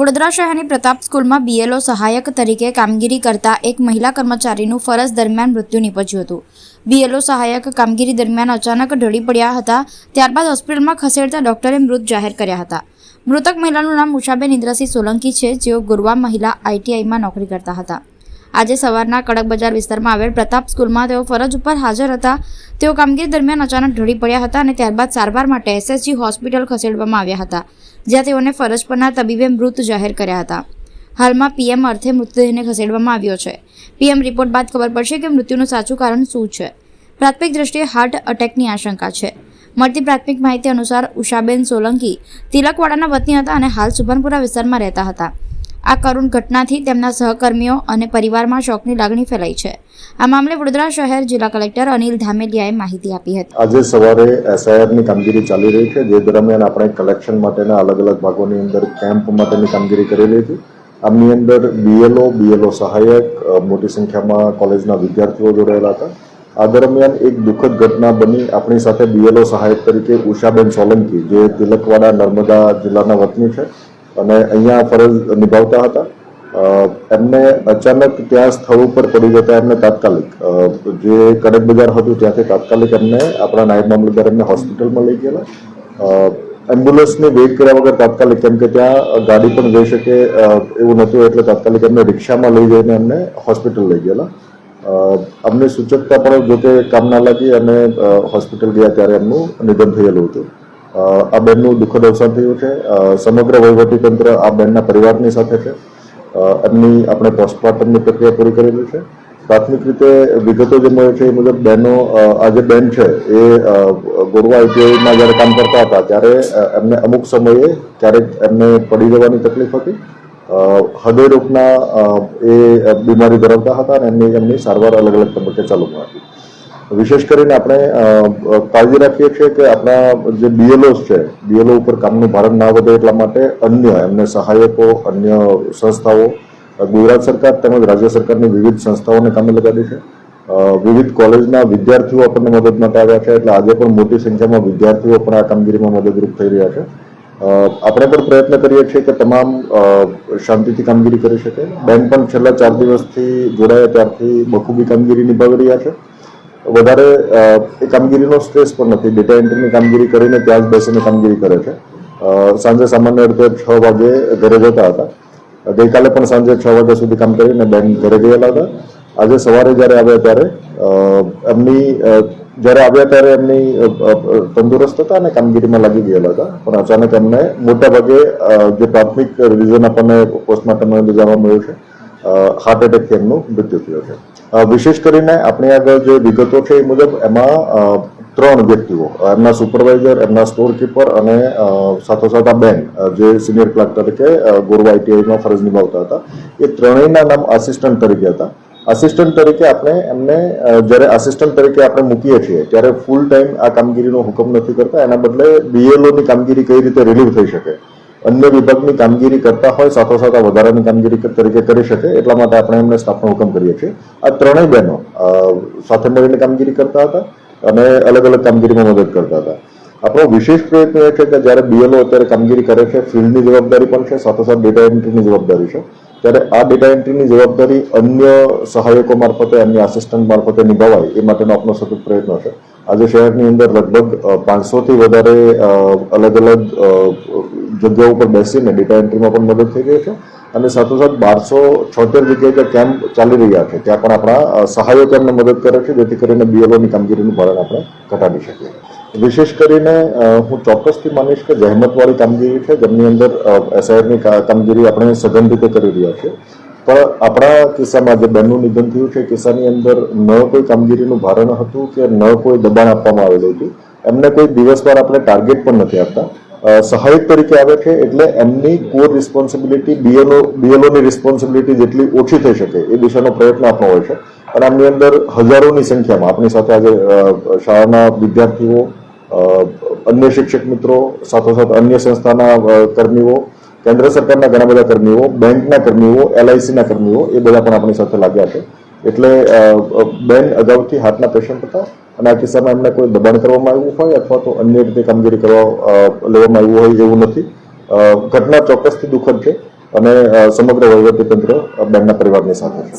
વડોદરા શહેરની પ્રતાપ સ્કૂલમાં બીએલઓ સહાયક તરીકે કામગીરી કરતા એક મહિલા કર્મચારીનું ફરજ દરમિયાન મૃત્યુ નીપજ્યું હતું. બીએલઓ સહાયક કામગીરી દરમિયાન અચાનક ઢળી પડ્યા હતા, ત્યારબાદ હોસ્પિટલમાં ખસેડતા ડોક્ટરે મૃત જાહેર કર્યા હતા. મૃતક મહિલાનું નામ ઉષાબેન ઇન્દ્રસિંહ સોલંકી છે, જેઓ ગુરવા મહિલા આઈટીઆઈમાં નોકરી કરતા હતા. આજે સવારના કડક બજાર વિસ્તારમાં આવેલ પ્રતાપ સ્કૂલમાં તેઓ ફરજ ઉપર હાજર હતા. તેઓ કામગીરી દરમિયાન અચાનક ઢળી પડ્યા હતા અને ત્યારબાદ સારવાર માટે એસએસજી હોસ્પિટલ ખસેડવામાં આવ્યા હતા. જ્યાં તેઓને ફરજ પરના તબીબે મૃત જાહેર કર્યા હતા. હાલમાં પીએમ અર્થે મૃતદેહને ખસેડવામાં આવ્યો છે. પીએમ રિપોર્ટ બાદ ખબર પડશે કે મૃત્યુનું સાચું કારણ શું છે. પ્રાથમિક દ્રષ્ટિએ હાર્ટ અટેકની આશંકા છે. મળતી પ્રાથમિક માહિતી અનુસાર ઉષાબેન સોલંકી તિલકવાડાના વતની હતા અને હાલ સુભનપુરા વિસ્તારમાં રહેતા હતા. આ કરુણ ઘટનાથી તેમના સહકર્મીઓ અને પરિવારમાં શોકની લાગણી ફેલાઈ છે. આ મામલે વડોદરા શહેર જિલ્લા કલેક્ટર અનિલ ધામેલિયાએ માહિતી આપી હતી. આજે સવારે એસઆઈઆરની કામગીરી ચાલી રહી છે. જે દરમિયાન આપણે કલેક્શન માટેના અલગ અલગ ભાગોની અંદર કેમ્પ માટેની કામગીરી કરેલી હતી. આમની અંદર બીએલઓ બીએલઓ સહાયક મોટી સંખ્યામાં કોલેજના વિદ્યાર્થીઓ જોડાયેલા હતા. આ દરમિયાન એક દુઃખદ ઘટના બની. આપણી સાથે બીએલઓ સહાયક તરીકે ઉષાબેન સોલંકી, જે તિલકવાડા નર્મદા જિલ્લાના વતની છે. અને અહીંયા ફરજ નિભાવતા હતા. એમને અચાનક ત્યાં સ્થળ ઉપર પડી જતા એમને તાત્કાલિક જે કડક બજાર હતું ત્યાંથી તાત્કાલિક એમને આપણા નાયબ મામલતદાર એમને હોસ્પિટલમાં લઈ ગયેલા. એમ્બ્યુલન્સને વેઇટ કર્યા વગર તાત્કાલિક, કેમ કે ત્યાં ગાડી પણ જઈ શકે એવું નહોતું, એટલે તાત્કાલિક એમને રિક્ષામાં લઈ જઈને એમને હોસ્પિટલ લઈ ગયેલા. અમને સૂચકતા પણ જોકે કામ ના લાગી અને હોસ્પિટલ ગયા ત્યારે એમનું નિધન થયેલું હતું. આ બેનનું દુઃખદ અવસાન થયું છે. સમગ્ર વહીવટી તંત્ર આ બેનના પરિવારની સાથે છે. એમની આપણે પોસ્ટમોર્ટમની પ્રક્રિયા પૂરી કરેલી છે. પ્રાથમિક રીતે વિગતો જે મળે છે એ મુજબ બહેનો આ જે બેન છે એ ગોરવા આઈટીઆઈમાં જ્યારે કામ કરતા હતા, ત્યારે એમને અમુક સમયે ક્યારેક એમને પડી જવાની તકલીફ હતી. હૃદયરોગના એ બીમારી ધરાવતા હતા અને એમની એમની સારવાર અલગ અલગ તબક્કે ચાલુમાં હતી. વિશેષ કરીને આપણે કાળજી રાખીએ છીએ કે આપણા જે બીએલઓસ છે બીએલઓ ઉપર કામનું ભારણ ના વધે એટલા માટે અન્ય એમને સહાયકો, અન્ય સંસ્થાઓ ગુજરાત સરકાર તેમજ રાજ્ય સરકારની વિવિધ સંસ્થાઓને કામે લગાડી છે. વિવિધ કોલેજના વિદ્યાર્થીઓ આપણને મદદ માટે આવ્યા છે, એટલે આજે પણ મોટી સંખ્યામાં વિદ્યાર્થીઓ પણ આ કામગીરીમાં મદદરૂપ થઈ રહ્યા છે. આપણે પણ પ્રયત્ન કરીએ છીએ કે તમામ શાંતિથી કામગીરી કરી શકે. બેન પણ છેલ્લા ચાર દિવસથી જોડાયા, ત્યારથી બખૂબી કામગીરી નિભાવી રહ્યા છે. વધારે એ કામગીરીનો સ્ટ્રેસ પણ નથી. ડેટા એન્ટ્રીની કામગીરી કરીને ત્યાં જ બેસીને કામગીરી કરે છે. સાંજે સામાન્ય રીતે છ વાગે ઘરે જતા હતા. ગઈકાલે પણ સાંજે છ વાગ્યા સુધી કામ કરીને બેન ઘરે ગયેલા હતા. આજે સવારે જ્યારે આવ્યા ત્યારે એમની જ્યારે આવ્યા ત્યારે એમની તંદુરસ્ત હતા અને કામગીરીમાં લાગી ગયેલા હતા. પણ અચાનક એમને મોટા ભાગે જે પ્રાથમિક રિઝન આપણને પોસ્ટમોર્ટમમાં જાણવા મળ્યું છે હાર્ટ એટેકથી એમનું મૃત્યુ થયું છે. વિશેષ કરીને આપણી આગળ જે વિગતો છે એ મુજબ એમાં ત્રણ વ્યક્તિઓ, એમના સુપરવાઇઝર એમના સ્ટોર કીપર અને સાથોસાથ આ બેન જે સિનિયર ક્લાર્ક તરીકે ગોરવા આઈટીઆઈમાં ફરજ નિભાવતા હતા. એ ત્રણેયના નામ આસિસ્ટન્ટ તરીકે હતા. આસિસ્ટન્ટ તરીકે આપણે એમને જ્યારે આસિસ્ટન્ટ તરીકે આપણે મૂકીએ છીએ, ત્યારે ફૂલ ટાઈમ આ કામગીરીનો હુકમ નથી કરતા. એના બદલે બીએલઓની કામગીરી કઈ રીતે રિલીવ થઈ શકે? અન્ય વિભાગની કામગીરી કરતા હોય સાથોસાથ આ વધારાની કામગીરી તરીકે કરી શકે, એટલા માટે આપણે એમને સ્થાપના હુકમ કરીએ છીએ. આ ત્રણેય બહેનો સાથે મળીને કામગીરી કરતા હતા અને અલગ અલગ કામગીરીમાં મદદ કરતા હતા. આપણો વિશેષ પ્રયત્ન એ છે કે જ્યારે બીએલઓ અત્યારે કામગીરી કરે છે, ફિલ્ડની જવાબદારી પણ છે સાથોસાથ ડેટા એન્ટ્રીની જવાબદારી છે. ત્યારે આ ડેટા એન્ટ્રીની જવાબદારી અન્ય સહાયકો મારફતે, અન્ય આસિસ્ટન્ટ મારફતે નિભાવાય, એ માટેનો આપણો સતત પ્રયત્ન છે. આજે શહેરની અંદર લગભગ પાંચસોથી વધારે અલગ અલગ અ, જગ્યાઓ પર બેસીને ડેટા એન્ટ્રીમાં પણ મદદ થઈ રહી છે. અને સાથોસાથ બારસો છોતેર જગ્યાએ કેમ્પ ચાલી રહ્યા છે ત્યાં પણ આપણા સહાયકો એમને મદદ કરે છે જેથી કરીને બીએલઓની કામગીરીનું ભારણ આપણે ઘટાડી શકીએ. વિશેષ કરીને હું ચોક્કસથી માનીશ કે જહેમતવાળી કામગીરી છે. જેમની અંદર એસઆઈઆરની કામગીરી આપણે સઘન રીતે કરી રહ્યા છીએ. પણ આપણા કિસ્સામાં જે બેનનું નિધન થયું છે કિસ્સાની અંદર ન કોઈ કામગીરીનું ભારણ હતું કે ન કોઈ દબાણ આપવામાં આવેલું હતું. એમને કોઈ દિવસવાર આપણે ટાર્ગેટ પણ નથી આપતા. સહાયક તરીકે આવે છે એટલે એમની કોર રિસ્પોન્સિબિલિટી બીએલઓ બીએલઓની રિસ્પોન્સિબિલિટી જેટલી ઓછી થઈ શકે એ દિશાનો પ્રયત્ન આપણો હોય છે. અને આમની અંદર હજારોની સંખ્યામાં આપણી સાથે આજે શાળાના વિદ્યાર્થીઓ અન્ય શિક્ષક મિત્રો, સાથોસાથ અન્ય સંસ્થાના કર્મીઓ, કેન્દ્ર સરકારના ઘણા બધા કર્મીઓ, બેંકના કર્મીઓ એલઆઈસીના કર્મીઓ એ બધા પણ આપણી સાથે લાગ્યા છે. એટલે બેન અગાઉથી હાર્ટના પેશન્ટ હતા. અને આ કિસ્સામાં એમને કોઈ દબાણ કરવામાં આવ્યું હોય અથવા તો અન્ય રીતે કામગીરી કરવા લેવામાં આવ્યું હોય એવું નથી. ઘટના ચોક્કસથી દુઃખદ છે અને સમગ્ર વહીવટીતંત્ર બેનના પરિવારની સાથે છે.